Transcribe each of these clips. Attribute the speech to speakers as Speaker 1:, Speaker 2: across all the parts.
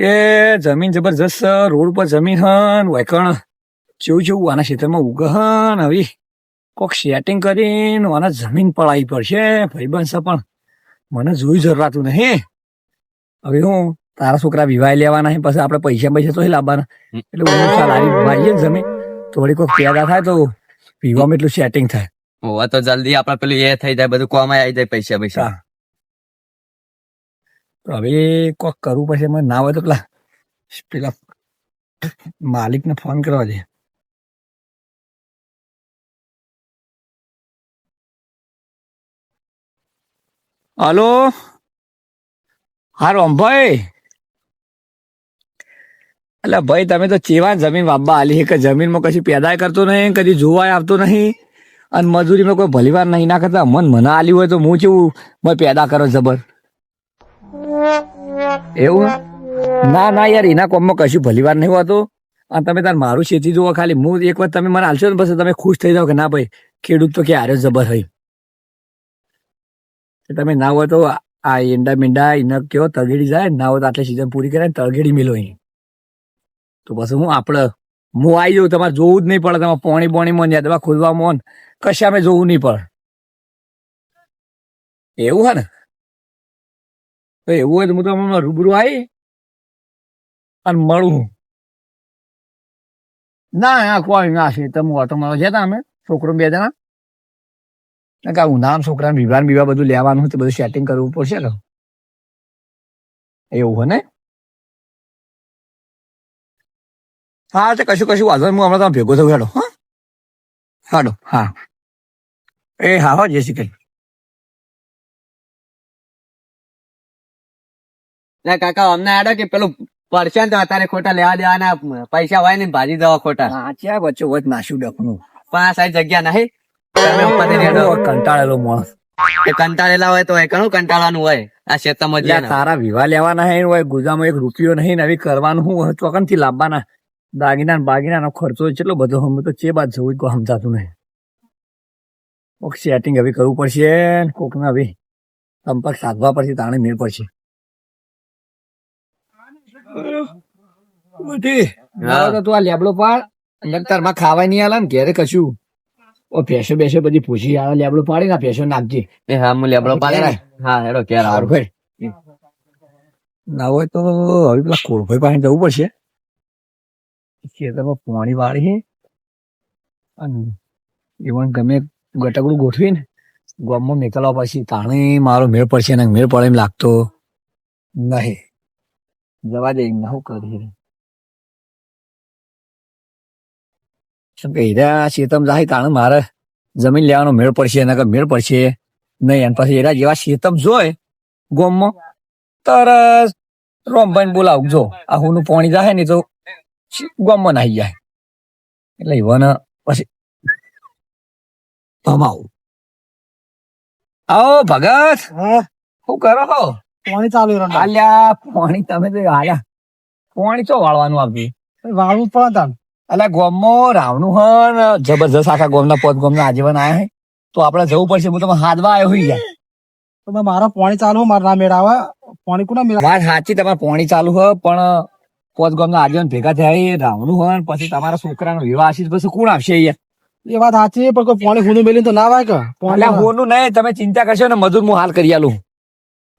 Speaker 1: કે જમીન જબરજસ્ત રોડ ઉપર જમીન હન વેકણ જેવું જેવું આના ક્ષેત્રમાં ઉગહન આવી. કોક સેટિંગ કરીને આના જમીન પડાવી પડશે. ભાઈબંધ પણ મને જોઈ જરૂરાતું નહીં. હવે હું તારા છોકરા વિવાહ લેવાના છે પછી આપણે પૈસા પૈસા તો લાવવાના. એટલે હું ચાલ આરી ભાઈએ જમીન. થોડી કોક પેદા થાય તો વિવાહમાં એટલું સેટિંગ થાય.
Speaker 2: હોવા તો જલ્દી આપડે પેલું એ થઈ જાય બધું કોમ આવી જાય પૈસા પૈસા
Speaker 1: હા. હવે કોક કરવું પડશે મને ના હોય તો પેલા પેલા માલિકને ફોન કરવા દે. હાલો? હા, રોમભાઈ? એટલે ભાઈ, તમે તો ચેવા જમીન વાપવા આલી કે જમીનમાં કશું પેદાય કરતો નહીં, કદી જોવાય આવતો નહીં? અને મજૂરીમાં કોઈ ભલીવાર નહીં ના કરતા? મન મના આલી હોય તો હું કેવું? મેં પેદા કરો જબર. એવું? ના ના યાર, એના કોમમાં કશું ભલીવાર નહીં હોતું. અને તમે તાર મારું શેતી જુઓ ખાલી. હું એક વાર તમે મને હાલશો ને પછી તમે ખુશ થઈ જાવ કે ના ભાઈ, ખેડૂત તો કે જબર હોય. તમે ના હોય તો આ ઈંડા મીંડા એને કેવો તળગેડી જાય, ના હોય તો આટલી સીઝન પૂરી કરે તળગેડી મિલો અહીં. તો પછી હું આપણે હું આવી જાઉં, તમારે જોવું જ નહીં પડે. તમારે પોણી પોણીમાં યાદવા દવા મોન ને અમે જોવું નહીં પડે. એવું હે ને? તો એવું હોય તો હું તો હમણાં રૂબરૂ આવી અને મળું. ના ના, કોઈ ના છે. તમે ઓટો મારો જતા અમે, છોકરો બે જણા. કે ઉનાળામાં છોકરાને વિવાહ વિવાહ બધું લેવાનું હતું બધું સેટિંગ કરવું પડશે ને. એવું હોય ને? હા, તો કશું કશું વાંધો. હું હમણાં તમે ભેગો થયો હેડો, હા. હાડો, હા. એ હા, હો, જય શ્રી કૃષ્ણ.
Speaker 2: ના કાકા અમને આડો કે પેલું પરસન તો અત્યારે ખોટા લેવા દેવાના. પૈસા હોય ને ભાજી દેવા ખોટા.
Speaker 1: ત્યાં વચ્ચે વચ નાશું ડકનું
Speaker 2: પણ આ જગ્યા નહીં. તમે
Speaker 1: કંટાળેલો માણસ.
Speaker 2: કંટાળેલા હોય તો હોય ઘણું કંટાળવાનું હોય. આ ક્ષેત્રમાં જ્યાં
Speaker 1: તારા વિવાહ લેવાના હે હોય ગુજામાં એક રૂપિયો નહીં ને હવે કરવાનું હું ચોકનથી લાવવાના દાગીના બાગીના નો ખર્ચો કેટલો બધો હમ તો ચે બાદ જવું કોઈ સમજાતું નહીં. કોક સેટિંગ હવે કરવું પડશે કોક ને હવે સંપર્ક સાધવા પડશે તાણે મેળ પડશે. તો તું આ લેબડો પાડ. અંદર તારમાં ખાવા નહીં આલે ને ઘેરે કશું. ઓ ભેંસો બેસો બધી પૂછી આ લેબડો પાડી ને નાખજે.
Speaker 2: એ હા હું લેબડો પાડે હા હેડો ક્યારે આવું.
Speaker 1: ભાઈ ના હોય તો હવે પેલા કોળભાઈ પાસે જવું પડશે. ખેતરમાં પાણી વાળી છે અને ઇવન ગમે ગટકડું ગોઠવી ને ગામમાં નીકળવા પછી તાણે મારો મેળ પડશે ને મેળ પડે એમ લાગતો નહીં. જવા દે એમને શું કરી શું કે હીરા શેતમ જાય તાણે મારે જમીન લેવાનો મેળ પડશે એના મેળ પડશે નહીં અને પછી એરા જેવા શેતમ જોય ગોમમાં તરત રોમભાઈ બોલાવજો આ હું પાણી જાય ને તો ગોમમાં નાહી જાય એટલે ઈવન પછી ભમાવું આવો ભગત શું કરો
Speaker 3: પાણી ચાલુ રંડા
Speaker 1: આલ્યા પાણી તમે તો આલ્યા પાણી તો વાળવાનું આપ્યું
Speaker 3: વાળવું પણ તાન.
Speaker 1: અલ્યા ગોમમાં રાવણું હન જબરજસ્ત આખા ગોમના પોત ગોમના આજીવન આયા હે. તો આપણે જવું પડશે હું તમે હાથવા આવ્યો હોઈ ગયા.
Speaker 3: તો મેં મારા પાણી ચાલુ મારા ના મેળાવા. પાણી કોના મેળા
Speaker 1: વાત સાચી તમારે પાણી ચાલુ હોય પણ પોત ગોમના આજીવન ભેગા થયા રાવનું હન પછી તમારા છોકરાનો વિવાહ હશે પછી કોણ આપશે અહીંયા?
Speaker 3: એ વાત સાચી પણ કોઈ પોણી હુનું મેલી તો ના વાય કે? પોણી
Speaker 1: પાણી નહીં તમે ચિંતા કરશો ને મજૂર હું હાલ કરી આલું.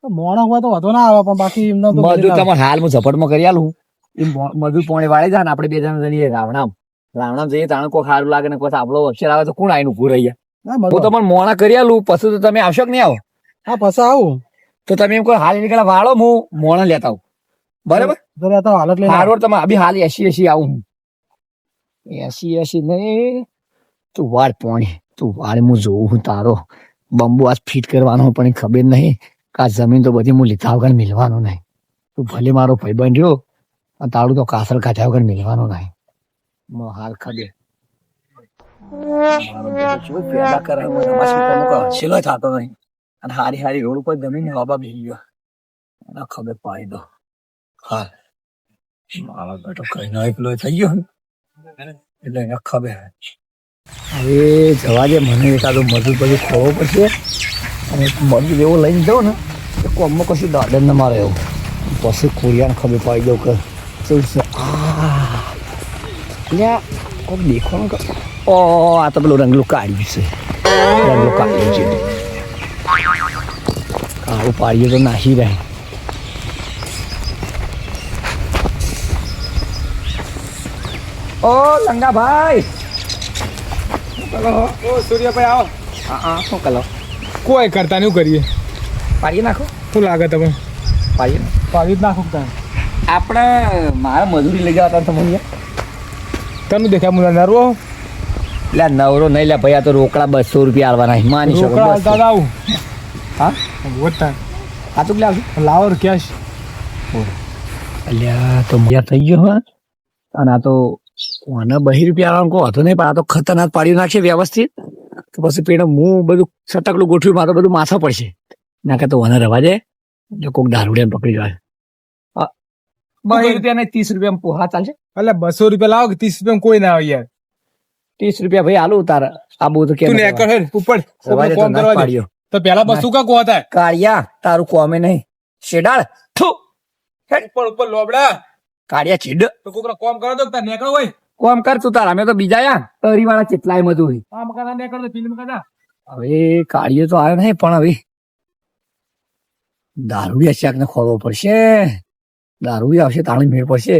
Speaker 3: મોણા હોય તો વધુ ના આવે પણ બાકી એમનો તો
Speaker 1: મજૂર તમારે હાલ હું ઝપટમાં કરી આલું. એ મજૂર પોણી વાળી જાય ને આપણે બે જણા જઈએ રાવણામ. રાવણામ જઈએ તાણ કોઈ સારું લાગે ને કોઈ આપણો અક્ષર આવે તો કોણ આવીને ઉભું રહી જાય? હું. તમને મોણા કરી આલું પછી તો તમે આવશો કે નહીં આવો?
Speaker 3: હા પછી આવું.
Speaker 1: તો તમે એમ કોઈ હાલ નીકળે વાળો હું મોણા લેતા આવું. બરાબર?
Speaker 3: તો રહેતા હાલત લઈને.
Speaker 1: હારવાર તમે અભી હાલ એસી એસી આવું હું. એસી એસી નહીં. તું વાળ પોણી તું વાળ હું જોઉં તારો. બંબુ આજ ફિટ કરવાનો પણ ખબર નહીં. કે જમીન તો બધી હું લીધા વગર મિલવાનું નહીં. તું ભલે મારો ભાઈબંધ રહ્યો અને તારું તો કાસર કાઢ્યા વગર મિલવાનું નહીં. મો હાલ ય થતો નહીં. અને હારી હારી રોડ ઉપર જમીન બાબા ભી ગયો. એને ખબર પાડી દો. હા મારો કઈ નો એકલો થઈ ગયો. એટલે એને ખબર. હવે જવા દે, મને એકાદો મજૂર પછી ખોવો પડશે. અને મજૂર એવો લઈને જાઉં ને કે કોમમાં કશું દાદર ને મારે એવું. પછી કોરિયાને ખબર પાડી દઉં કે શું છે? આ લ્યા દેખો દેખવાનું કે ઓ આ તો પેલું રંગલું કાઢ્યું છે. રંગલું કાઢ્યું છે. કાળું પાડ્યું તો નાહી રહે. ઓ લંગાભાઈ!
Speaker 3: ઓ સૂર્યભાઈ આવો.
Speaker 1: હા હા શું કલો
Speaker 3: કોઈ કરતા નહીં કરીએ.
Speaker 1: પાડી નાખો.
Speaker 3: શું લાગે તમે
Speaker 1: પાડી
Speaker 3: પાડી જ નાખો તમે?
Speaker 1: આપણે મારા મજૂરી લઈ જવા તમને
Speaker 3: તને દેખાય? મુલા નરવો
Speaker 1: લે નવરો નહીં લે ભાઈ આ તો રોકડા બસો રૂપિયા આલવાના માની શકો
Speaker 3: રોકડા
Speaker 1: આવતા.
Speaker 3: આવું
Speaker 1: હા?
Speaker 3: વોટા
Speaker 1: આ તો લાવ
Speaker 3: લાવો કેશ
Speaker 1: અલ્યા તો મજા થઈ ગયો હા. અને આ તો કોને બહી રૂપિયા આવવાનું કહો? હતો નહીં પણ આ તો ખતરનાક પાડી નાખશે વ્યવસ્થિત. તો પછી પેલો હું બધું સટકલું ગોઠવ્યું મારે બધું માથા પડશે. ના કે તો વને રવા દે જો કોક દારૂડે પકડી જાય. બહી રૂપિયા નહીં ત્રીસ રૂપિયા પોહા ચાલશે?
Speaker 3: એટલે બસો રૂપિયા લાવો કે ત્રીસ રૂપિયા કોઈ ના આવે યાર.
Speaker 1: ત્રીસ રૂપિયા ભાઈ આલુ તારે. આ બહુ તો કેમ
Speaker 3: ઉપર
Speaker 1: રવા દે? તો
Speaker 3: કોમ
Speaker 1: ના
Speaker 3: કરવા
Speaker 1: પાડ્યો
Speaker 3: તો પેલા બસો કા કો હતા
Speaker 1: કાળિયા તારું કોમે નહીં. શેડાળ. થુ.
Speaker 3: ઉપર ઉપર લોબડા.
Speaker 1: કાળિયા ચીડ
Speaker 3: તો કોકરા કોમ કરો તો તાર નેકળો હોય
Speaker 1: કોમ કર તું તારા. અમે તો બીજા યા તરી વાળા ચેટલાય મજૂરી
Speaker 3: આમ કરા ને તો ફિલ્મ કદા
Speaker 1: હવે કાળિયો તો આવ્યો નહીં પણ હવે દારૂડિયા શાક ને ખોરવો પડશે. દારૂડી આવશે તાણી મેળ પડશે.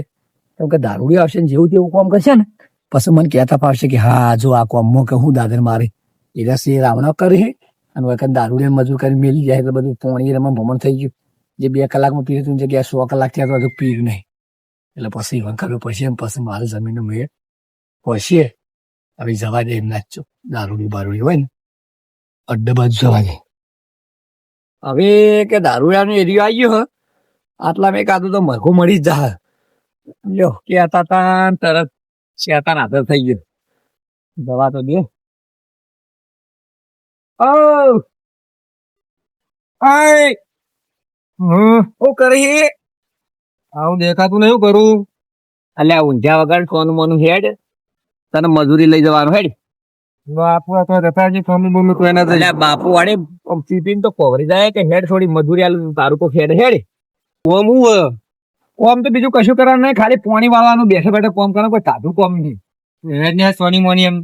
Speaker 1: કેમ કે દારૂડી આવશે ને જેવું તેવું કોમ કરશે ને પછી મને કહેતા પાડશે કે હા જો આ કોમમાં કે હું દાદર મારે. એટલે શેર આવના કરે. અને વખત દારૂડિયા મજૂર કરી મેલી જાય એટલે બધું પોણી એમાં ભમણ થઈ ગયું. જે બે કલાકમાં પીવું હતું જગ્યાએ સો કલાક થયા તો હજુ પીયું નહીં. એટલે પછી મને પછી એમ પછી મારે જમીનનો મેળ પહોંચીએ હવે જવા દે એમના જ દારૂડી બારૂડી હોય ને. અડ્ડે બાજુ જવા દે. હવે કે દારૂડાનો એરિયો આવી ગયો હ. આટલા મેં કાધું તો મરઘો મળી જ જા લ્યો કે હતા તા તરત શેતાન આદર થઈ ગયો. દવા તો દે. ઓ આય! હમ ઓ કરી
Speaker 3: આવું દેખાતું નહીં કરું.
Speaker 1: અલ્યા ઊંઝા વગર સોનું મોનું હેડ. તને મજૂરી લઈ જવાનું હેડ.
Speaker 3: બાપુ આ તો રતાજી ફમી બમી તો એના
Speaker 1: અલ્યા બાપુ વાળે પીપીને તો કોવરી જાય કે હેડ થોડી મજૂરી આલું તારું તો હેડ હેડ.
Speaker 3: કોમ હું
Speaker 1: કોમ તો બીજું કશું કરવાનું નહીં ખાલી પાણી વાળવાનું બેઠે બેઠે કોમ કરવાનું કોઈ તાતું કોમ નહીં.
Speaker 3: હેડ ને સોની મોની એમ.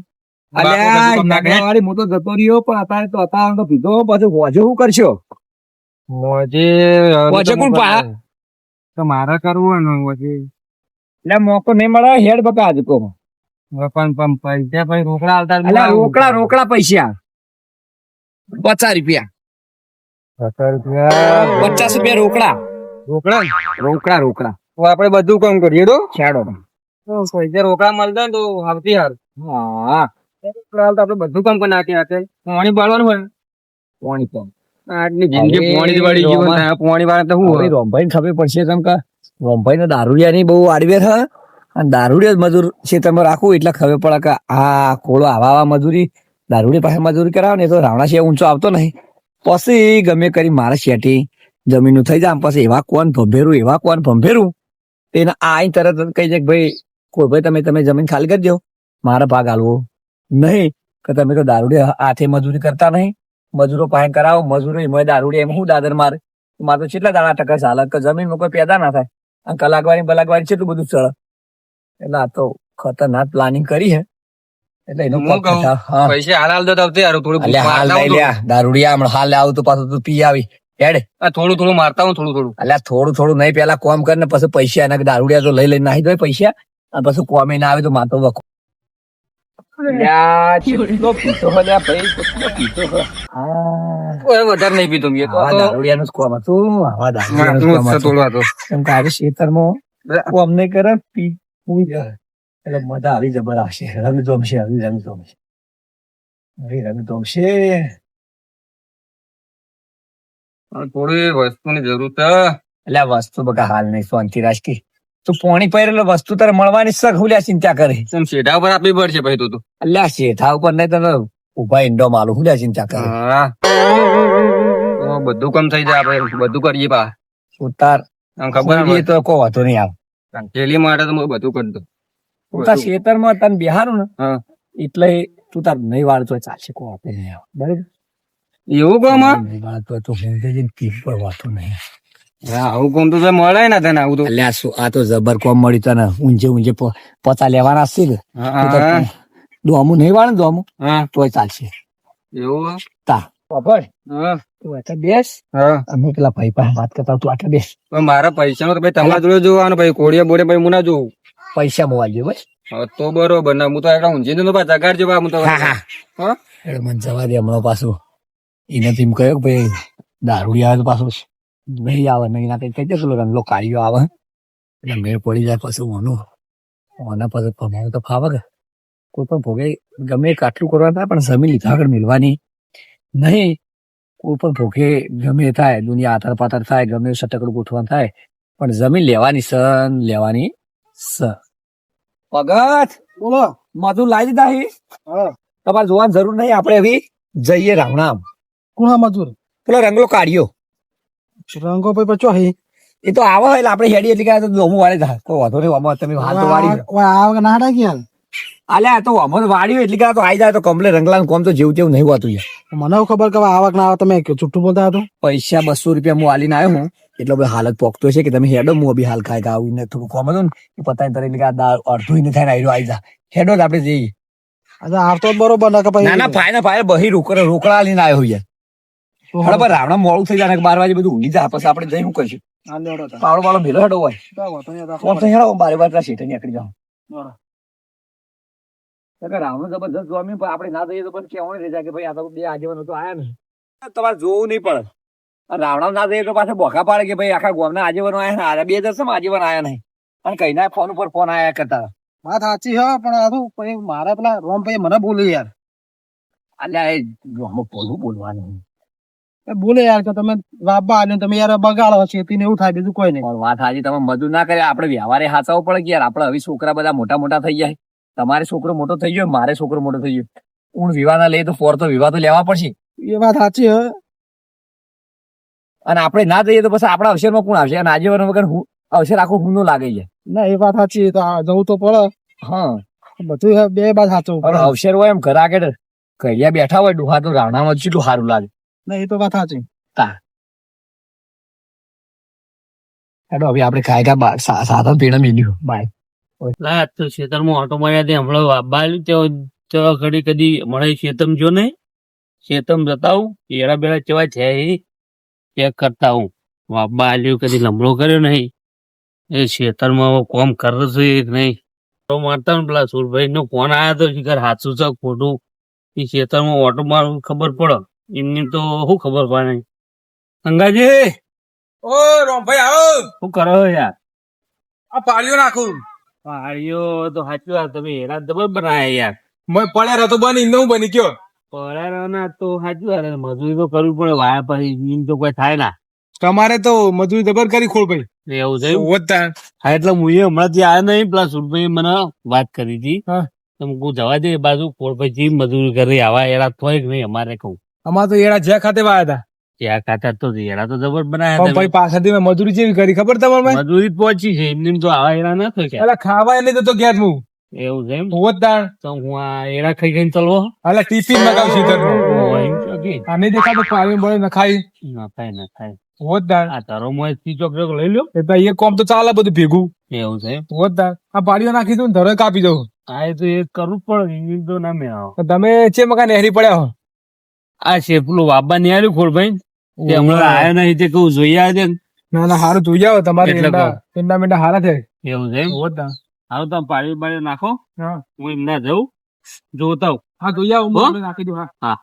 Speaker 1: અલ્યા હું તો જતો રહ્યો પણ અત્યારે તો અત્યારે તો પીધો પછી હોજે શું કરશો?
Speaker 3: મોજે
Speaker 1: મોજે કોણ પા?
Speaker 3: તો મારે કરવું ને મોજે
Speaker 1: એટલે મોકો નહીં મળે હેડ બકા આજ તો
Speaker 3: પણ પણ પૈસા ભાઈ રોકડા આલતા
Speaker 1: એટલે રોકડા રોકડા પૈસા. પચાસ રૂપિયા.
Speaker 3: પચાસ રૂપિયા?
Speaker 1: પચાસ રૂપિયા રોકડા.
Speaker 3: રોકડા?
Speaker 1: રોકડા રોકડા.
Speaker 3: તો આપણે બધું કામ કરીએ તો
Speaker 1: છેડો.
Speaker 3: પૈસા રોકડા મળતા ને તો આવતી હાર
Speaker 1: હા.
Speaker 3: રોકડા આપડે આપણે બધું કામ કરી નાખીએ પાણી બાળવાનું હોય.
Speaker 1: પાણી તો
Speaker 3: આટલી જિંદગી પોણી વાળી
Speaker 1: જીવન
Speaker 3: થાય પોણી વાળા તો હું
Speaker 1: રોમભાઈ ખબર પડશે તેમ કે રોમભાઈ ને દારૂડિયા ની બહુ આડવે છે અને દારૂડિયા મજૂર છે તમે રાખવું એટલે ખબર પડે કે આ કોળો આવા આવા મજૂરી દારૂડી પાસે મજૂરી કરાવે ને તો રાવણા છે ઊંચો આવતો નહીં. પછી ગમે કરી મારા શેઠી જમીનનું થઈ જાય પછી એવા કોણ ભંભેરું એવા કોણ ભંભેરું? એને આઈ તરત કહી દે કે ભાઈ કોઈ ભાઈ તમે તમે જમીન ખાલી કરી દો મારા ભાગ આલવો. નહીં કે તમે તો દારૂડી હાથે મજૂરી કરતા નહીં. મજૂરો પાસે કરાવો મજૂરો એમાં દારૂડી એમ હું દાદર મારે? મારે તો કેટલા દાડા ટકા ચાલે કે જમીનમાં કોઈ પેદા ના થાય. આ કલાકવારી બલાકવારી કેટલું બધું ચડે? એટલે આ તો ખતરનાક પ્લાનિંગ કરી હે. એટલે એનો
Speaker 3: પૈસા હાલ હાલ તો આવતી હારું થોડું
Speaker 1: હાલ દારૂડિયા હમણાં હાલ આવું તો પાછું તું પી આવી. હેડ.
Speaker 3: આ થોડું થોડું મારતા હું થોડું થોડું.
Speaker 1: એટલે થોડું થોડું નહીં. પેલા કોમ કર ને પછી પૈસા એના દારૂડિયા તો લઈ લઈને નાહી દો પૈસા. અને પછી કોમે ના આવે તો માતો વખો મજા આવી જબર આવશે રંગ જોમશે આવી રંગ જોમશે. આવી રંગ જોમશે.
Speaker 3: પણ થોડી વસ્તુની જરૂર છે.
Speaker 1: એટલે આ વસ્તુ બકા હાલ નહીં શાંતિ રાજકી તું પોણી પહેરેલો વસ્તુ તારે મળવાની હુલ્યા ચિંતા કરે.
Speaker 3: તેમ શેઢા પર આપવી પડશે ભાઈ તું તો?
Speaker 1: એટલે શેઠા ઉપર નહીં તને ઊભા ઈંડો માલું હું ચિંતા કરે.
Speaker 3: બધું કમ થઈ જાય આપણે બધું કરીએ પા
Speaker 1: ઉતાર
Speaker 3: ખબર
Speaker 1: તો કો વાતો નહીં આવે.
Speaker 3: પેલી માટે તો હું બધું કરતો
Speaker 1: તાર ખેતરમાં તને બિહારું ને એટલે તું તાર નહીં વાળતો ચાલશે કો આપે નહીં આવે. બરાબર?
Speaker 3: એવું કહો
Speaker 1: માં વાળતો તો હું જઈને પીપ પર વાતો નહીં
Speaker 3: આવું કોમ તો મળે ને તને આવું તો.
Speaker 1: અલ્યા શું આ તો જબર કોમ મળી તને. ઊંચે ઊંચે પોતા લેવાના છે
Speaker 3: હા,
Speaker 1: દોમું નહીં વાળે ને દોમું.
Speaker 3: હા.
Speaker 1: તોય ચાલશે.
Speaker 3: એવું
Speaker 1: તા.
Speaker 3: હા.
Speaker 1: તું આટલા બેસ. અમે પેલા ભાઈ પાસે વાત કરતા તું આટલા બેસ.
Speaker 3: મારા પૈસા તો ભાઈ તમારા જોડે જોવાનું ભાઈ કોડિયા બોડે ભાઈ હું ના જોઉં.
Speaker 1: પૈસા મોવાલજો બસ.
Speaker 3: હા, તો બરોબર. ના હું તો એકલા ઊંચી નો પાછા જગાડજો બા હું તો.
Speaker 1: હા હા.
Speaker 3: હા?
Speaker 1: મને જવા દે હમણાં પાછું. એને તો એમ કહ્યું કે ભાઈ દારૂડી આવે તો પાછું. નહીં આવે નહીં ના કઈ પેલો રંગલો કાળિયો આવે. એટલે મેળ પડી જાય પછી ઓનું. ઓના પછી ભમાવું તો ફાવે કે. કોઈ પણ ભોગે ગમે આટલું કરવા થાય પણ જમીન લીધા આગળ મિલવાની નહીં કોઈ પણ ભોગે ગમે થાય દુનિયા આતર પાતર થાય ગમે સટકડું ગોઠવાનું થાય પણ જમીન લેવાની સન લેવાની સ ભગત
Speaker 2: બોલો
Speaker 1: મધુ લાવી દીધા હી? તમારે જોવાની જરૂર નહીં આપણે હવે જઈએ રામણામ.
Speaker 2: કુણા મજૂર
Speaker 1: પેલો રંગલો કાઢ્યો.
Speaker 2: રંગો ભાઈ બચો હે?
Speaker 1: એ તો આવો એટલે આપણે હેડી એટલે કે દોમું વાળી થાય કોઈ વાંધો નહીં આમાં તમે તો વાળી
Speaker 2: આ ના યાર
Speaker 1: આલે આ તો અમર વાળ્યું એટલે કે તો આઈ જાય તો કમ્પ્લે રંગલા કોમ તો જેવું તેવું નહીં હોતું યાર.
Speaker 2: મને ખબર કે આવક ના આવે તમે ચુટ્ટું બોલતા હતો?
Speaker 1: પૈસા બસો રૂપિયા હું આલીને આવ્યો હું. એટલો બધો હાલત પોકતો છે કે તમે હેડો હું બી હાલ ખાય કે ને થોડું કોમ હતું ને પતા તરે એટલે અડધું ને થાય આઈ જા. હેડો જ આપણે જઈએ.
Speaker 2: આવતો જ બરોબર ના
Speaker 1: ના ના ફાય ના ફાય બહી રોકડા રોકડા લઈને આવ્યો યાર. હડો પર રાવણા મોડું થઈ જાય બાર વાગે બધું ઊંઘી જાય પછી આપણે જઈ શું
Speaker 2: તા.
Speaker 1: પાવડો પાવડો ભેલો હેડો હોય
Speaker 2: તો
Speaker 1: હેડો બારે બાર શેઠે નીકળી જાઓ રાવણ જબરદસ્ત ગમ્યું પણ આપણે ના જઈએ તો પણ કેવું રહી જાય કે ભાઈ આ તો બે આજીવન તો આયા ને. તમારે જોવું નહીં પડે. રાવણા ના જઈએ તો પાછા બોખા પાડે કે ભાઈ આખા ગોમના આજીવન આયા ને બે દસમ આજીવન આયા નહીં. અને કઈ ના ફોન ઉપર ફોન આયા કરતા.
Speaker 2: વાત સાચી છે પણ આ પછી મારા પેલા રોમ ભાઈ મને બોલ્યું યાર.
Speaker 1: અલ્યા એ રોમ બોલવું બોલવાનું?
Speaker 2: બોલે યાર કે તમે વાપા અને તમે યાર બગાડો ખેતી ને એવું થાય બીજું કોઈ નહીં.
Speaker 1: વાત હાજી તમે મજૂર ના કરે આપણે વ્યવહારે હાચવો પડે કે યાર? આપણે હવે છોકરા બધા મોટા મોટા થઈ જાય તમારે છોકરો મોટો થઈ ગયો મારે છોકરો મોટો થઈ ગયો ઊણ વિવાહ ના લઈએ તો ફોર તો વિવાહ તો લેવા પડશે.
Speaker 2: એ વાત સાચી હે.
Speaker 1: અને આપણે ના જઈએ તો પછી આપણા અવસરમાં કોણ આવશે? અને આજે વગર હું અવસર આખો હું લાગે છે.
Speaker 2: ના એ વાત સાચી તો જવું તો પડે.
Speaker 1: હા.
Speaker 2: બધું બે બાદ સાચું
Speaker 1: અવસર હોય એમ ઘર આગળ કડિયા બેઠા હોય ડુહા તો રાવણામાં કેટલું સારું લાગે.
Speaker 2: ના એ તો વાત સાચી.
Speaker 1: હેડો હવે આપણે ખાય ખા સાધન પીણા મિલ્યું બાય.
Speaker 4: લા તો ખેતરમાં ઓટો માર્યા ત્યાં હમણાં બાલ્યું ત્યાં તો ઘડી કદી મળે ખેતમ જો નહીં. ખેતમ જતા હું એડા બેડા ચેવા છે ચેક કરતા હું વાબા આલ્યું કદી લમડો કર્યો નહીં. એ ખેતરમાં કોમ કરે છે નહીં. તો મારતા ને પેલા સુરભાઈ નો ફોન આવ્યો તો ઘર હાથું છે ખોટું? એ ખેતરમાં ઓટો મારું ખબર પડે. એમની તો શું ખબર પડે? ગંગાજી અંગાજી
Speaker 3: ઓ રોમભાઈ આવો!
Speaker 4: શું કરો યાર?
Speaker 3: આ પાળીઓ નાખું.
Speaker 4: પાળીઓ તો સાચું વાત તમે હેરા દબર બનાયા યાર.
Speaker 3: મેં પડ્યા રહો તો બની ન બની કયો
Speaker 4: ના તો સાચું યાર મજૂરી તો કરવી પડે વાયા પછી ઇન તો કોઈ થાય ના.
Speaker 3: તમારે તો મજૂરી દબર કરી ખોળ ભાઈ.
Speaker 4: એવું છે
Speaker 3: વધતા
Speaker 4: હા એટલે હું એ હમણાંથી આવ્યો નહીં પેલા સુરભાઈ મને વાત કરી હતી.
Speaker 3: હા.
Speaker 4: તો હું જવા દે બાજુ કોળભાઈ પછી મજૂરી કરી આવા એરા થોય નહીં અમારે કહું.
Speaker 3: અમારે તો એડા જે ખાતે વાયા હતા
Speaker 4: ત્યાં ખાતા તો એરા તો જબર બનાયા
Speaker 3: પણ ભાઈ. પાછળથી મેં મજૂરી જેવી કરી ખબર તમારે
Speaker 4: મજૂરી પહોંચી છે એમની તો આવા એડા ના કે
Speaker 3: અલા ખાવા એટલે તો ઘેર હું
Speaker 4: એવું છે એમ?
Speaker 3: વધતા
Speaker 4: તો હું આ એડા ખાઈ ખાઈને ચલવો
Speaker 3: અલા ટિફિન મગાવ સીધર
Speaker 4: છો કે?
Speaker 3: દેખાતો પાણી મળે ન ખાઈ.
Speaker 4: ના થાય ના થાય આ તારો મોય ચીચોક ચોક લઈ લ્યો.
Speaker 3: એટલે એ કોમ તો ચાલે બધું ભેગું.
Speaker 4: એવું છે એમ?
Speaker 3: વધતા આ પાડીઓ નાખી દઉં ધરો કાપી દઉં.
Speaker 4: આ તો એ કરવું પણ પડે તો ના મેં
Speaker 3: તમે છે મકા નહેરી પડ્યા હો?
Speaker 4: આ છે પેલું વાબા ની આવ્યું ખોડભાઈ તે હમણાં આવ્યો નહીં તે કહું જોઈ આવે
Speaker 3: ના. ના હારું જોઈ જાઓ તમારે ઈંડા મીંડા હારા છે.
Speaker 4: એવું છે હારું તમે પાડી બાળી નાખો.
Speaker 3: હું.
Speaker 4: એમ ના જઉં. જોતા હું
Speaker 3: જોઈ આવો નાખી દઉં હા.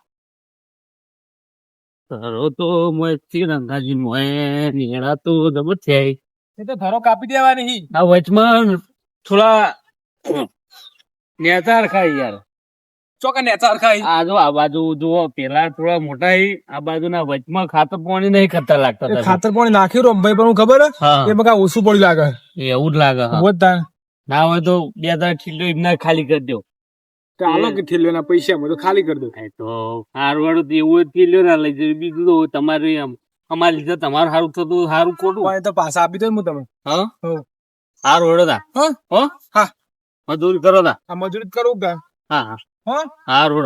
Speaker 4: તારો તો મોય શ્રીરંગાજી મોય નીડા તો જબર છે
Speaker 3: એ તો ધરો કાપી દેવાની
Speaker 4: આ વચમાં થોડા નેતાર ખાય યાર.
Speaker 3: ચોકા નેચા ખાઈ.
Speaker 4: આ જો આ બાજુ જુઓ પેલા થોડા મોટા આ બાજુના વચમાં ખાતર પાણી નહીં ખતર લાગતા
Speaker 3: ખાતર પાણી નાખ્યું ભાઈ પણ ખબર હા એ મકા ઓછું પડ્યું લાગે.
Speaker 4: એવું જ લાગે. ના હોય તો બે ત્રણ ઠીલો એમના ખાલી કરી દો.
Speaker 3: ચાલો કે થેલીઓના પૈસા તો ખાલી કરી
Speaker 4: દો. તો હારવાડું તો એવું ઠીલો ના લઈ જવું. બીજું તો તમારે એમ અમારી લીધે તમારું સારું થતું સારું ખોટું.
Speaker 3: હોય તો પાછા આપી દઉં હું તમે
Speaker 4: હા?
Speaker 3: હો.
Speaker 4: હારું હેડો તા.
Speaker 3: હા?
Speaker 4: હો?
Speaker 3: હા.
Speaker 4: મજૂરી કરો તા.
Speaker 3: આ મજૂરી કરું
Speaker 4: હા હા.
Speaker 3: હા?
Speaker 4: હો.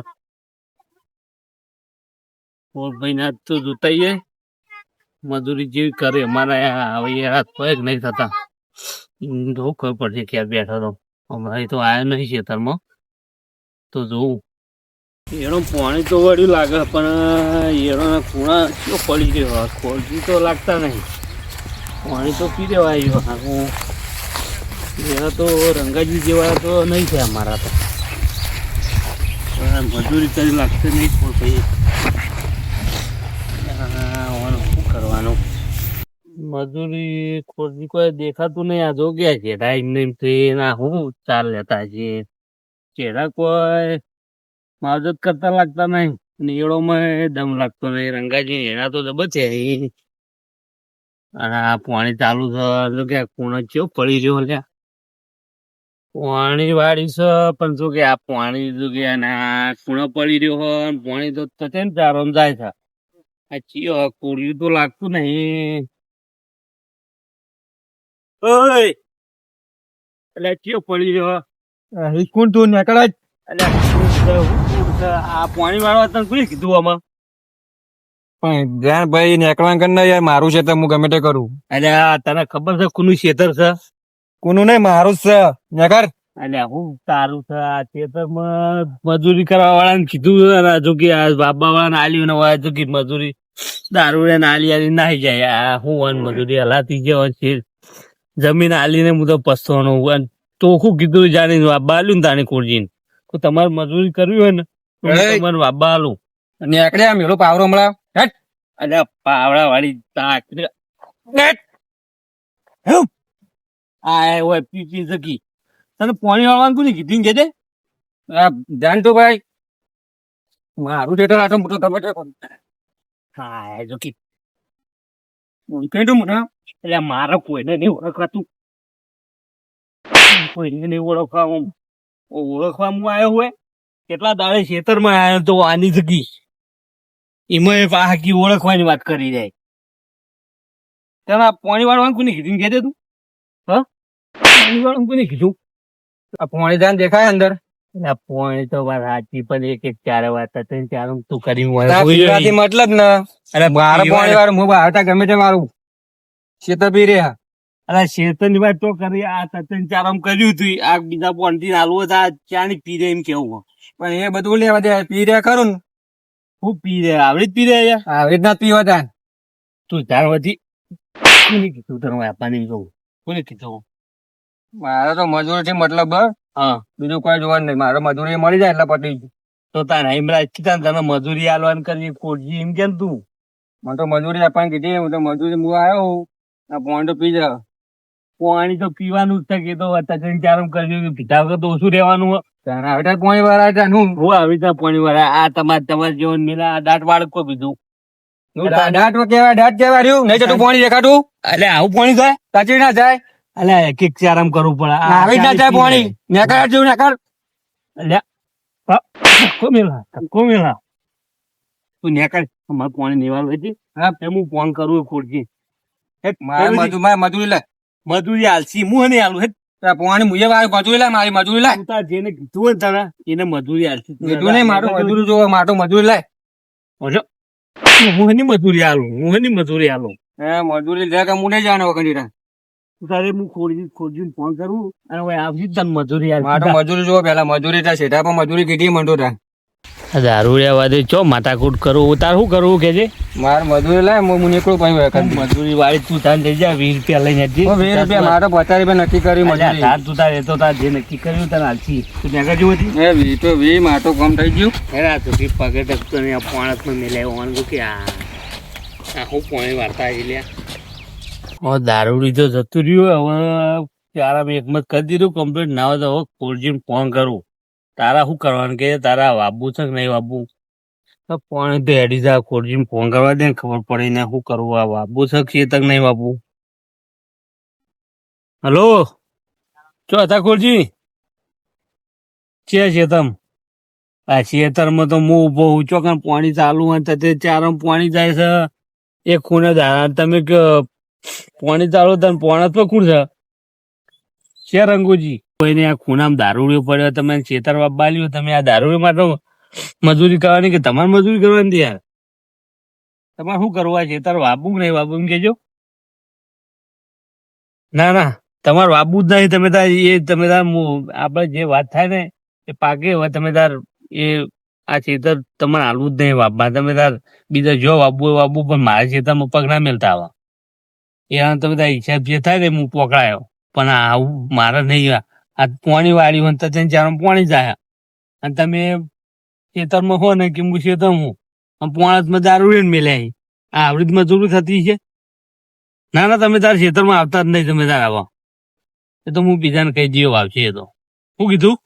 Speaker 4: ઓર ભાઈ ના તો જોતાઈએ મજૂરી જેવી કરે. અમારા હવે યાર કોઈ નહીં થતા. જોવું ખબર પડશે ક્યાં બેઠો તો હમણાં તો આવ્યો નહીં ખેતરમાં. તો જોઉં. એનો પાણી તો વળ્યું લાગે, પણ એનો ખૂણા શું પડી ગયો? ખોલજી તો લાગતા નહીં. પાણી તો પી દેવા આવ્યો આખું એના તો રંગાજી જેવા તો નહીં છે અમારા તો. મજૂરી તરી લાગશે નહીં પણ ભાઈ શું કરવાનું? મજૂરી ખોરજી કોઈ દેખાતું નહીં. આ જો ગયા ચેડા એમને એમ થી ના, હું ચાલ લેતા છે. ચેડા કોઈ માવજત કરતા લાગતા નહીં. અને એળોમાં દમ લાગતો નહીં. રંગાજી એના તો દબ છે. અને આ પાણી ચાલુ છે તો કે કુણ ચેવો પડી રહ્યો લ્યા. પાણી વાળી છે પણ જો કે આ પાણી જો કે આ કુણો પડી રહ્યો હોય પાણી તો થશે ને ચારો જાય છે. આ ચિયો કોળિયું તો લાગતું નહીં. ઓય! એટલે ચીઓ પડી રહ્યો
Speaker 3: કોણ તું નીકળે જ.
Speaker 4: એટલે શું શું? આ પાણી વાળવા તને કોઈ કીધું આમાં?
Speaker 3: પણ ધ્યાન ભાઈ નીકળવા કર યાર મારું છે તો હું ગમે તે કરું.
Speaker 4: એટલે આ તને ખબર છે કોનું ખેતર છે?
Speaker 3: કોનું નહીં મારું જ છે. નગર
Speaker 4: અને હું તારું છે આ ખેતરમાં મજૂરી કરવા વાળાને કીધું અને જો કે આ બાબા વાળાને આલ્યું ને હોય જો કે મજૂરી દારૂ ને આલી આલી નાહી જાય. આ હું વન મજૂરી હલાતી જાય છે જમીન આલીને હું તો પસ્તાવાનો તો ચોખ્ખું કીધું જાણી બાબા આલ્યું ને તાને કોરજીને તો તમારે મજૂરી કરવી હોય ને તો હું! તમારે બાબા આલું.
Speaker 3: નીકળે આમ એલો પાવરો હમણાં. હેટ.
Speaker 4: અને પાવડા વાળી તાક
Speaker 3: હેટ.
Speaker 4: આ હોય પી પી શકી તને પાણી વાળવાનું કોની કીધું? કે
Speaker 3: ધ્યાન તો ભાઈ. મારું થિયેટર આટલો મોટો તમે.
Speaker 4: હા જો કી
Speaker 3: ઓળખાય તો મને?
Speaker 4: એટલે મારે કોઈને નહીં ઓળખાતું કોઈને નહીં ઓળખવા ઓળખવા હું આવ્યો હોય. કેટલા દાડે ખેતરમાં આવ્યો તો આની જગી એમાં એ વાહકી ઓળખવાની વાત કરી જાય તમે પાણી વાળવાનું કોને કીધું? કે તું. કોને કીધું?
Speaker 3: આ પોણી ધ્યાન દેખાય અંદર?
Speaker 4: એટલે પાણી તો વાત સાચી પણ એક એક ચારે વાત હતી ને તું કરી
Speaker 3: આ મતલબ ને.
Speaker 4: અરે
Speaker 3: મારા પોણી વાળું હું બહાર ગમે તે મારું. શેતર પી રહ્યા.
Speaker 4: અરે શેતનની વાત તો કરી આ તતન ચારમ કર્યું તું. આ બીજા પોણથી નાલવો હતા ચાની પી રે એમ કેવું
Speaker 3: પણ એ બધું લેવા દે પી રહ્યા ખરું ને?
Speaker 4: હું પી રહ્યા આવડી જ પી રહ્યા યાર.
Speaker 3: જ ના પીવા તા.
Speaker 4: તું તાર વધી કોને કીધું? તને આપવાની કહું કોને કીધું?
Speaker 3: મારે તો મજૂરી છે મતલબ હા. બીજું કોઈ જોવાનું નહીં. મારે મજૂરી મળી જાય એટલે પતી ગયું.
Speaker 4: તો તારા હિમરાજ કીધા તમે મજૂરી આલવાન કરી કોડજી એમ કેમ તું?
Speaker 3: મને તો મજૂરી આપવાની કીધી. હું તો મજૂરી હું. આવ્યો આ પોણી તો પી જા.
Speaker 4: પાણી તો પીવાનું જ છે કે તો અત્યારે ચારમ કરજો પીધા વગર તો ઓછું રહેવાનું.
Speaker 3: તારા હવે પોણી વાળા હતા હું?
Speaker 4: હું આવી ત્યાં પાણી વાળા આ તમારે તમારે જીવન મેલા આ દાંત બાળકો પીધું
Speaker 3: દાંત કેવા દાંત કેવાય રહ્યું? નહીં તો પાણી દેખાતું
Speaker 4: એટલે આવું પાણી થાય?
Speaker 3: સાચી ના જાય.
Speaker 4: એક એક ચારમ કરવું પડે.
Speaker 3: આવી જ ના જાય
Speaker 4: પાણી.
Speaker 3: પોણી નેકળ જેવું નેકળ.
Speaker 4: અલ્યા હા, ધક્કો મેલા ધક્કો મેલા. તું નેકળ. મારે પાણી નિવાલ હતી
Speaker 3: હા.
Speaker 4: તે હું ફોન કરું ખોરજી
Speaker 3: મારે મજૂ- મારે મજૂરી લે.
Speaker 4: મજૂરી આલસી. હું ને આલું? હે
Speaker 3: પાણી મુએ મારી મજૂરી લે મારી મજૂરી લે.
Speaker 4: તું જેને કીધું તને ને તારા એને મજૂરી આલસી
Speaker 3: કીધું નહીં મારું મજૂરી. જોવો મારું મજૂરી લે.
Speaker 4: ઓજો હું એની મજૂરી આલું હું એની મજૂરી આલું.
Speaker 3: એ મજૂરી લે કે હું નહીં જાણો
Speaker 4: તારે હું ખોરજી ખોરજી ફોન કરું અને હવે આવજી તને મજૂરી
Speaker 3: મારું મજૂરી જો પેલા મજૂરી તા શેઠા પર મજૂરી કેટલી મંડો તા
Speaker 4: દારૂ રહેવા દે ચો માથાકૂટ કરું? તાર શું કરવું કે છે
Speaker 3: મારે મજૂરી લાય હું હું નીકળું પછી વખત
Speaker 4: મજૂરી વાળી તું તાર લઈ જા વીસ રૂપિયા લઈને જજે.
Speaker 3: વીસ રૂપિયા મારે પચાસ રૂપિયા નક્કી કર્યું મજૂરી.
Speaker 4: તાર તું તાર તો તાર જે નક્કી કર્યું તને આલસી તું ત્યાં ગયું હતી
Speaker 3: એ વી તો વી માટો કમ થઈ ગયું.
Speaker 4: હેરા તો કે પગે ટકતો ને પોણતમાં મેલે ઓન કે આ આ હું પોણી વાર્તા આવી લ્યા. ઓ દારૂડી તો જતું રહ્યું હવે ત્યારે એક મત કરી દીધું કમ્પ્લીટ ના હોય તો હવે ફોન કરું. તારા શું કરવાનું કે તારા વાબુ છે કે નહીં વાબુ? તો પોણી તો હેડી જા કોરજીને ફોન કરવા દે ખબર પડી ને શું કરવું આ વાબુ છે કે તક નહીં વાબુ? હલો? ચો હતા કોરજી છે છે તમ આ ખેતરમાં તો હું ઊભો હું. ચોકન પાણી ચાલુ હોય તો તે પાણી જાય છે. એક ખૂણે તમે પાણી ચાલુ તમે પોણા તો કુણ છે. છે રંગુજી. કોઈને આ ખૂણામાં દારૂડિયો પડ્યો, તમે ખેતર બાલ્યું તમે આ દારૂડિયો માટે મજૂરી કરવાની કે તમારે મજૂરી કરવાની યાર તમારે શું કરવા? છે ખેતર વાવવું નહીં વાવવું એમ કેજો ના ના, તમારે વાવવું જ નહીં. તમે તાર એ, તમે તાર આપડે જે વાત થાય ને, એ પાકે હવે તમે તાર એ, આ ચેતર તમારે હાલવું જ નહીં વાવવા તમે તાર બીજા જો વાવવું હોય વાવવું પણ મારા ખેતરમાં પગ ના મેલતા આવા. એ તો બધા હિસાબ જે થાય ને હું પકડાયો પણ આવું મારે નહીં આ. આ પોણી વાળી હોય તો તેને પોણી જાય. અને તમે ખેતરમાં હો ને કે હું ખેતર હું પોણામાં દારૂ ને મેલ્યા આ આવડી મજૂરી થતી છે. ના ના, તમે તાર ખેતરમાં આવતા જ નહીં, તમે તાર આવો. એ તો હું બીજાને કહી દઉં આવશે એ તો. શું કીધું?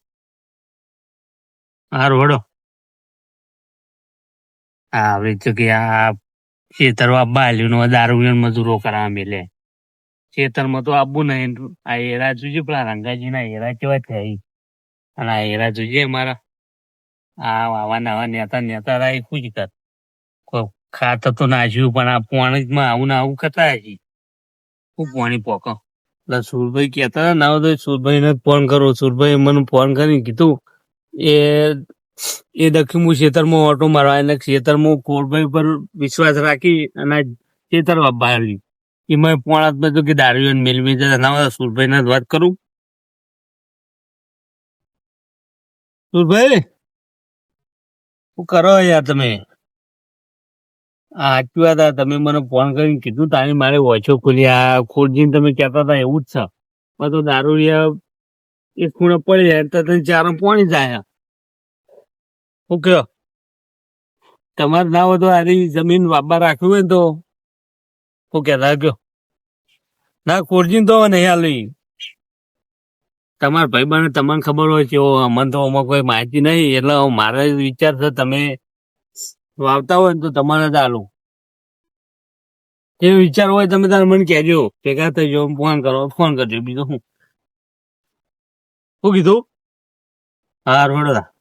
Speaker 4: હારું, હડો. આવડી તો કે આ ખેતરમાં બાલ્યું દારૂ મજૂરો કરવા મેલે ખેતરમાં તો આબુ નહીં, આ એરા જોજે પેલા રંગાજીના એરા કેવા થઈ અને આ એરા જોજે મારા આ આવા નવા નેતા નેતા રાય શું કર. ખાતર તો નાખ્યું પણ આ પાણીમાં આવું ને આવું કરતા હજી. હું પાણી પોકો. એટલે સુરભાઈ કહેતા હતા, ના તો સુરભાઈ ને ફોન કરો. સુરભાઈ મને ફોન કરીને કીધું, એ એ હું ખેતરમાં ઓટો મારવા અને ખેતરમાં કોળભાઈ પર વિશ્વાસ રાખી અને ખેતર વાપરી એમાં મેં તો કે દારૂ મેળવી જતા ના સુરભાઈ ને વાત કરું. સુરભાઈ? શું કરો યાર તમે? સાચી વાત તમે મને ફોન કરીને કીધું, તારી મારે ઓછો ખુલી. આ ખોરજીને તમે કહેતા હતા એવું જ છે. બધું દારૂ એક ખૂણે પડી જાય તો તને ચારો પોણી જાય. કયો તમારે ના હોય તો આરી જમીન વાપા રાખવી હોય તો. શું કહેતા કયો ના, કોરજીન તો નહીં હાલી તમારા ભાઈ બને તમને ખબર હોય કે અમને તો આમાં કોઈ માહિતી નહીં, એટલે મારે વિચાર છે તમે વાવતા હોય ને તો તમારે જ આલું. એ વિચાર હોય તમે તારે મને કહેજો. ભેગા થઈ જાઓ, ફોન કરો, ફોન કરજો. બીજું શું? શું કીધું? હા, રોડો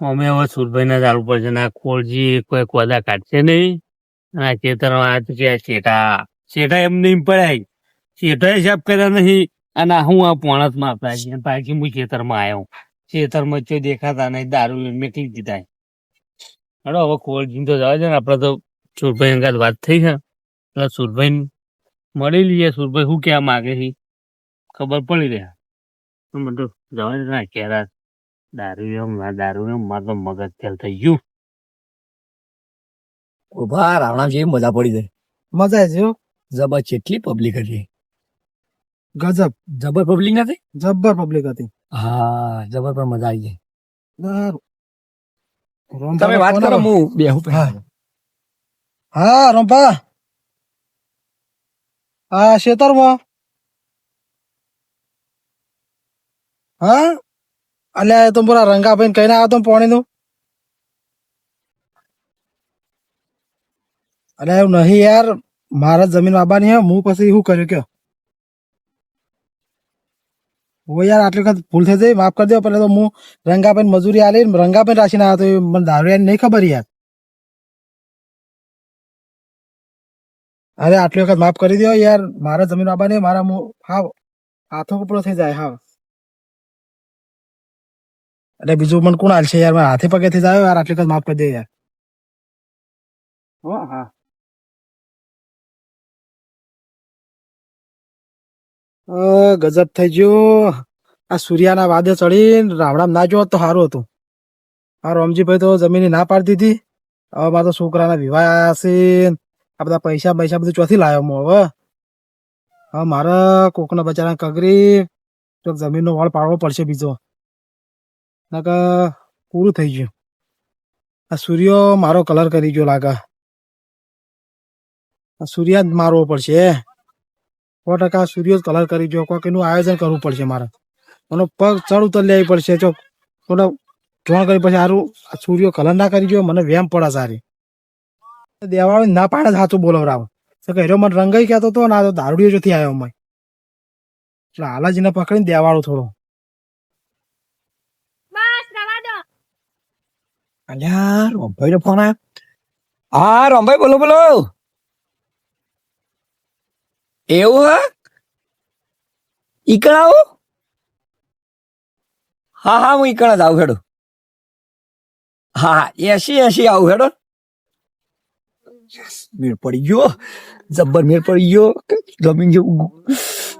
Speaker 4: અમે હવે સુરભાઈ ના ચાલુ પડશે ને આ ખોરજી કોઈ કોદા કાઢશે નહીં. અને આ ખેતરમાં આ કે શેઠા શેઠા એમ નહીં પડાય. શેઠા હિસાબ કર્યા નહીં. અને હું આ પોણસમાં આપતા છે પાછી હું ખેતરમાં આવ્યો. ખેતરમાં ચો દેખાતા નહીં, દારૂ મેકલી દીધા. હડો હવે કોળજી તો જવા છે ને આપડે તો સુરભાઈ અંગાત વાત થઈ છે. એટલે સુરભાઈ મળી લઈએ. સુરભાઈ શું કહેવા માંગે છે? ખબર પડી રહ્યા જવા દે ના કેરા દારૂ એમ ના દારૂ એમ મારે તો મગજ ફેલ થઈ ગયું.
Speaker 1: ઊભા રાવણા જેવી મજા પડી જાય.
Speaker 5: મજા આવી જો
Speaker 1: જબર કેટલી પબ્લિક હતી.
Speaker 5: ગજબ.
Speaker 1: જબર પબ્લિક નથી?
Speaker 5: જબર પબ્લિક હતી.
Speaker 1: હા જબર પણ મજા આવી જાય. તમે વાત કરો. હું બેહું
Speaker 5: હા. હા રોમ્પા. હા શેતરમાં હા? અલ્યા તો પૂરા રંગાભાઈ કહીને આવ્યો તો પોણી નું અલ્યા, એવું નહીં યાર, મારા જમીન બાબાની હે, હું પછી શું કર્યું કયો? ઓ યાર, આટલી વખત ભૂલ થઈ જઈ, માફ કરી દો, પેલા તો હું રંગાભાઈ મજૂરી આલી ને રંગાભાઈ રાખીને આવ્યો તો મને દારૂ નહીં ખબર યાર. અરે, આટલી વખત માફ કરી દો યાર, મારા જમીન બાબાને મારા હા હાથો કપડો થઈ જાય હા અરે બીજું મને કોણ હાલશે યાર? મારા હાથે પગે થી જાય યાર આટલી વખત માફ કરી દે યાર. હો, હા. અ, ગજબ થઈ ગયો. આ સૂર્યાના વાદે ચડીને રાવણામ ના જોત તો સારું હતું. આ રોમજીભાઈ તો જમીન ના પાડી દીધી. હવે મારા તો છોકરાના વિવાહ હશે આ બધા પૈસા પૈસા બધું ચોથી લાવ્યો હું. હવે હવે મારે કોકના બચારા કગરી તો જમીનનો વાળ પાડવો પડશે બીજો. નકર પૂરું થઈ ગયું. આ સૂર્યો મારો કલર કરી ગયો લાગે. આ સૂર્યા જ મારવો પડશે સો ટકા સૂર્યો જ કલર કરી ગયો કોઈક એનું આયોજન કરવું પડશે મારે. મને પગ ચડ ઉતર લેવી પડશે જો થોડા જોણ કરી પછી સારું આ સૂર્યો કલર ના કરી ગયો, મને વેમ પડે સારી. દેવાળો ના પાડે જ સાચું બોલવરાવ તો કે મને રંગાઈ કહેતો હતો ના તો દારૂડિયો જોથી આવ્યો મેં એટલે હાલાજીને પકડીને દેવાળો થોડો.
Speaker 1: અલ્યા રોમભાઈ નો ફોન આવ્યો હા રોમભાઈ બોલો બોલો એવું હા ઈકણ આવું હા હા હું ઈકણ જ આવું હેડો હા હા એસી એસી આવું હેડો મેળ પડી ગયો જબ્બર મેળ પડી ગયો જમીન જેવું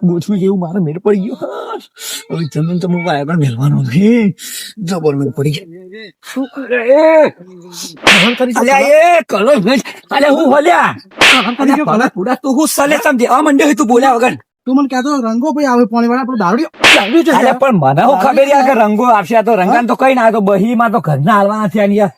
Speaker 1: ગોઠવી જેવું મારે મેળ પડી ગયો હવે તમે તો હું આગળ મેળવાનો જબર મેળ પડી ગયા શું કરે? અલ્યા એ કલર મેચ અલ્યા હું હલ્યા અલ્યા ભલા પૂરા તું હું સલે તમ દેવા માંડ્યો હોય તું બોલ્યા વગર.
Speaker 5: તું મને કહેતો રંગો ભાઈ આવે પાણી વાળા આપણો દારૂડિયો
Speaker 1: અલ્યા પણ મને હું ખબર યાર કે રંગો આપશે આ તો રંગાન તો કઈ ના તો બહી માં તો ઘરના હાલવાના થયા ને યાર.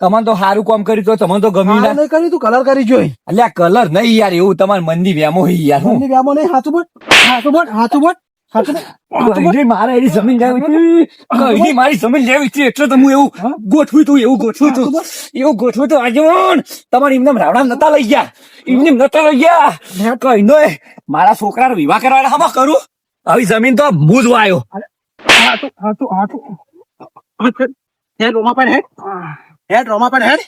Speaker 1: તમને તો સારું કામ કર્યું તો તમને તો ગમ્યું ના.
Speaker 5: નહીં કરી તું કલર કરી જોઈ.
Speaker 1: અલ્યા કલર નહીં યાર એવું તમારે મંદી વ્યામો યાર
Speaker 5: મંદી વ્યામો નહીં હાથું બોટ. હાથું બોટ હાથું બોટ.
Speaker 1: મારે એની જમીન લેવી હતી મારી જમીન લેવી હતી એટલે તો હું એવું ગોઠવ્યું તું એવું ગોઠવ્યું તું એવું ગોઠવ્યું તું. આજોન તમારે એમને રાવણા નતા લઈ ગયા. એમને નતા લઈ ગયા. કઈ નો મારા છોકરા વિવાહ કરવાના હમા કરું. આવી જમીન તો હું જ વાયો
Speaker 5: હેડ રોમા પણ હેડ. હેડ રોમા પર હેડ.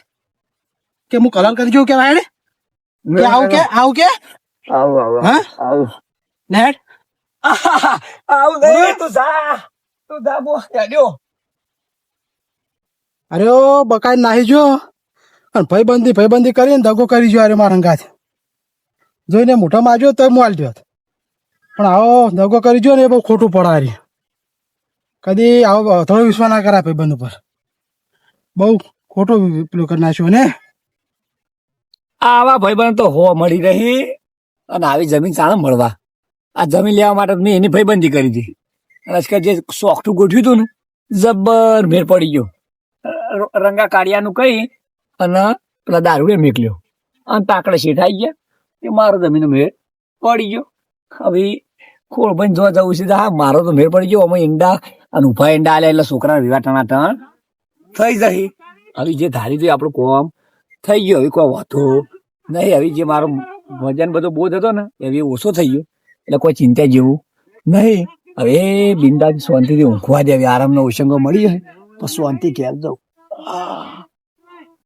Speaker 5: કે હું કલર કરી જોઉં કે હેડ કે આવું કે આવું આવું હા? હેડ.
Speaker 1: આવું નહીં તું જા. તું જા બો હેડ્યો
Speaker 5: અરે ઓ બકાઈ નાહી જો. અને ભાઈબંધી ભાઈબંધી કરીને દગો કરી જો અરે મારા અંગાથ જોઈને મોટા માજો તો મોલ જો પણ આવો દગો કરી જો ને એ બહુ ખોટું પડારી કદી આવો થોડો વિશ્વાસ ના કરાય ભાઈબંધ ઉપર. બહુ ખોટો પેલું કરી નાખ્યો ને.
Speaker 1: આવા ભાઈબંધ તો હો મળી રહી અને આવી જમીન ચાલે મળવા. આ જમીન લેવા માટે મેં એની ભાઈબંધી કરી હતી. આજકાલ જે સોખઠું ગોઠવ્યું હતું ને, જબ્બર ભેર પડી ગયો. રંગા કાળિયાનું કહી અને પેલા દારૂએ મેકલ્યો. અને તાકડે શેઠાઈ ગયા. એ મારો જમીન મેળ પડી ગયો. હવે ખોળ ભાઈ જોવા જવું છે હા, મારો તો મેર પડી ગયો. અમે ઈંડા અને ઊભા ઈંડા આલ્યા એટલે છોકરા વિવાહ ટણા ટણ થઈ જશે. હવે જે ધારી હતું આપણું કોમ થઈ ગયો. હવે કોઈ વાતો નહીં. હવે જે મારો વજન બધો બોધ હતો ને, એ ઓછો થઈ ગયો. એટલે કોઈ ચિંતા જેવું નહીં હવે બિંદાસ શાંતિથી ઊંઘવા દે આરામનો ઉશંગો મળી જાય તો શાંતિ ઘેર જાઉં.